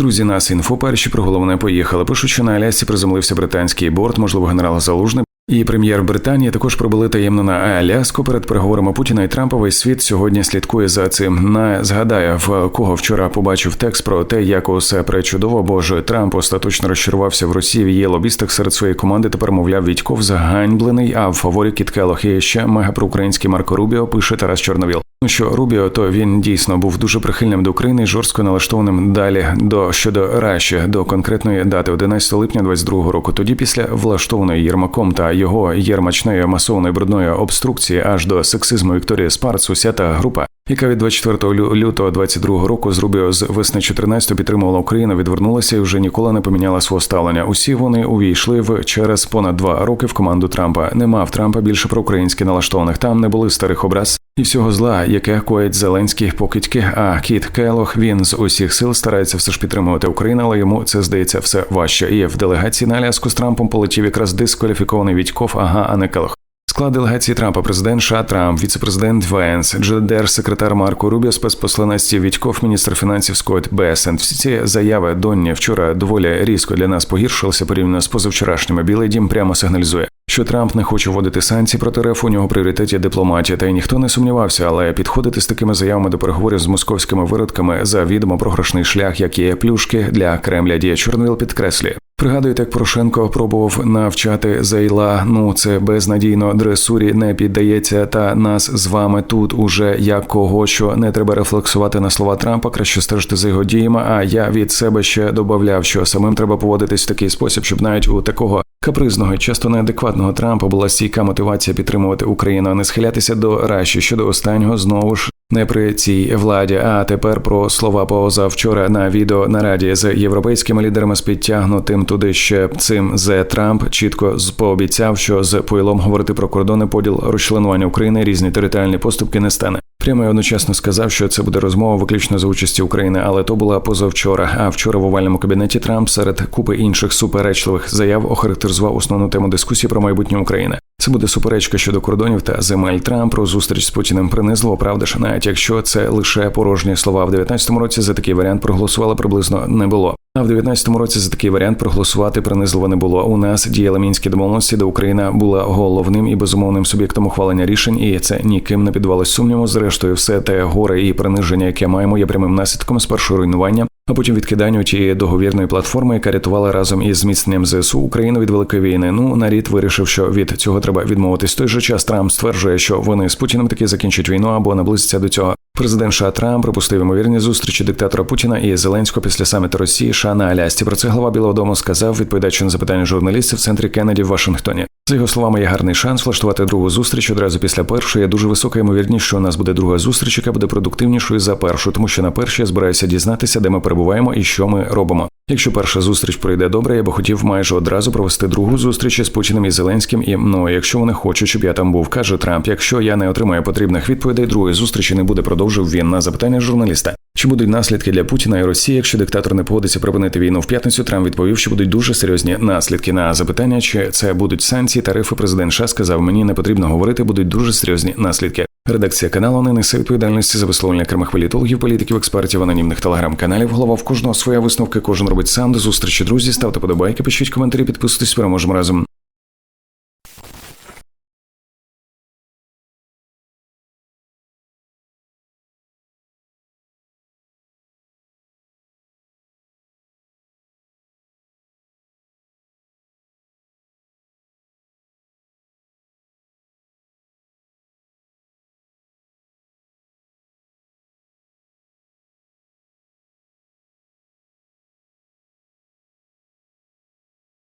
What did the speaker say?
Друзі, нас інфо перші про головне поїхали. Пишуть, що на Алясці приземлився британський борт, можливо, генерал Залужний. І прем'єр Британії також пробили таємно на Аляску перед переговорами Путіна і Трампа. Весь світ сьогодні слідкує за цим. На згадаю, в кого вчора побачив текст про те, як усе пречудово, бо ж Трамп остаточно розчарувався в Росії в її лобістах серед своєї команди. Тепер мовляв Відьков заганьблений. А в фаворі Кіт Келох і ще мега проукраїнський Марко Рубіо пише Тарас Чорновіл. Ну що Рубіо, то він дійсно був дуже прихильним до України, жорстко налаштованим далі до щодо Раші, до конкретної дати 11 липня 22 року. Тоді після влаштованої Єрмаком та його єрмачної масовної брудної обструкції аж до сексизму Вікторії Спарц, уся та група. Яка від 24 лю- лютого 22 року з Рубіо з весни 14 підтримувала Україну, відвернулася і вже ніколи не поміняла свого ставлення. Усі вони увійшли в через понад два роки в команду Трампа. Не мав Трампа більше проукраїнськи налаштованих. Там не були старих образ і всього зла, яке коїть Зеленський покидьки. А Кіт Келох він з усіх сил старається все ж підтримувати Україну, але йому це здається все важче. І в делегації на Аляску з Трампом полетів якраз дискваліфікований Відьков, ага, а не Келох. Склад делегації Трампа, президент США Трамп, віцепрезидент Венс, Джедер, секретар Марко Рубіо, спецпосланець Стів міністр фінансів Скотт Бесент. Всі ці заяви Донні вчора доволі різко для нас погіршилися порівняно з позавчорашніми. Білий дім прямо сигналізує, що Трамп не хоче вводити санкції проти РФ, у нього пріоритеті дипломатія. Та й ніхто не сумнівався, але підходити з такими заявами до переговорів з московськими виродками за відомо програшний шлях, як є плюшки для Кремля. Дія Чорновіл підкреслює. Пригадуєте, як Порошенко пробував навчати Зайла. Ну це безнадійно дресурі не піддається. Та нас з вами тут уже як кого, що не треба рефлексувати на слова Трампа, краще стежити за його діями. А я від себе ще додавав, що самим треба поводитись в такий спосіб, щоб навіть у такого капризного часто неадекватного Трампа була стійка мотивація підтримувати Україну, а не схилятися до Раші. Щодо останнього знову ж. Не при цій владі, а тепер про слова Пооза вчора на відео нараді з європейськими лідерами з підтягнутим туди ще цим Зе Трамп чітко з- пообіцяв, що з пойлом говорити про кордони, поділ розчленування України, різні територіальні поступки не стане. Прямо й одночасно сказав, що це буде розмова виключно за участі України, але то була позавчора. А вчора в овальному кабінеті Трамп серед купи інших суперечливих заяв охарактеризував основну тему дискусії про майбутнє України. Це буде суперечка щодо кордонів та земель Трамп про зустріч з Путіним принизливо, правда ж, навіть якщо це лише порожні слова. В 19-му році за такий варіант проголосували приблизно не було. А в 19-му році за такий варіант проголосувати принизливо не було. У нас діяли мінські домовленості, де Україна була головним і безумовним суб'єктом ухвалення рішень, і це ніким не піддавалось сумніву. Зрештою, все те горе і приниження, яке маємо, є прямим наслідком спершу руйнування. А потім відкиданню тієї договірної платформи, яка рятувала разом із зміцненням ЗСУ Україну від великої війни. Ну нарід вирішив, що від цього треба відмовитись. Той же час Трамп стверджує, що вони з Путіним таки закінчать війну або наблизяться до цього. Президент США Трамп припустив ймовірні зустрічі диктатора Путіна і Зеленського після саміту Росії США на Алясці. Про це глава Білого Дому сказав, відповідаючи на запитання журналістів в центрі Кеннеді в Вашингтоні. За його словами, є гарний шанс влаштувати другу зустріч одразу після першої. Дуже висока ймовірність, що у нас буде друга зустріч, яка буде продуктивнішою за першу, тому що на першій я збираюся дізнатися, де ми перебуваємо і що ми робимо. Якщо перша зустріч пройде добре, я би хотів майже одразу провести другу зустріч із Путіним і Зеленським. І ну, якщо вони хочуть, щоб я там був, каже Трамп. Якщо я не отримаю потрібних відповідей, другої зустрічі не буде. Продовжив він на запитання журналіста. Чи будуть наслідки для Путіна і Росії, якщо диктатор не погодиться припинити війну в п'ятницю? Трамп відповів, що будуть дуже серйозні наслідки на запитання, чи це будуть санкції, тарифи. Президент США сказав, мені не потрібно говорити, будуть дуже серйозні наслідки. Редакція каналу не несе відповідальності за висловлення окремих політологів, політиків, експертів, анонімних телеграм-каналів. Голова в кожного своя висновка, кожен робить сам. До зустрічі, друзі. Ставте подобайки, пишіть коментарі, підписуйтесь. Переможемо разом.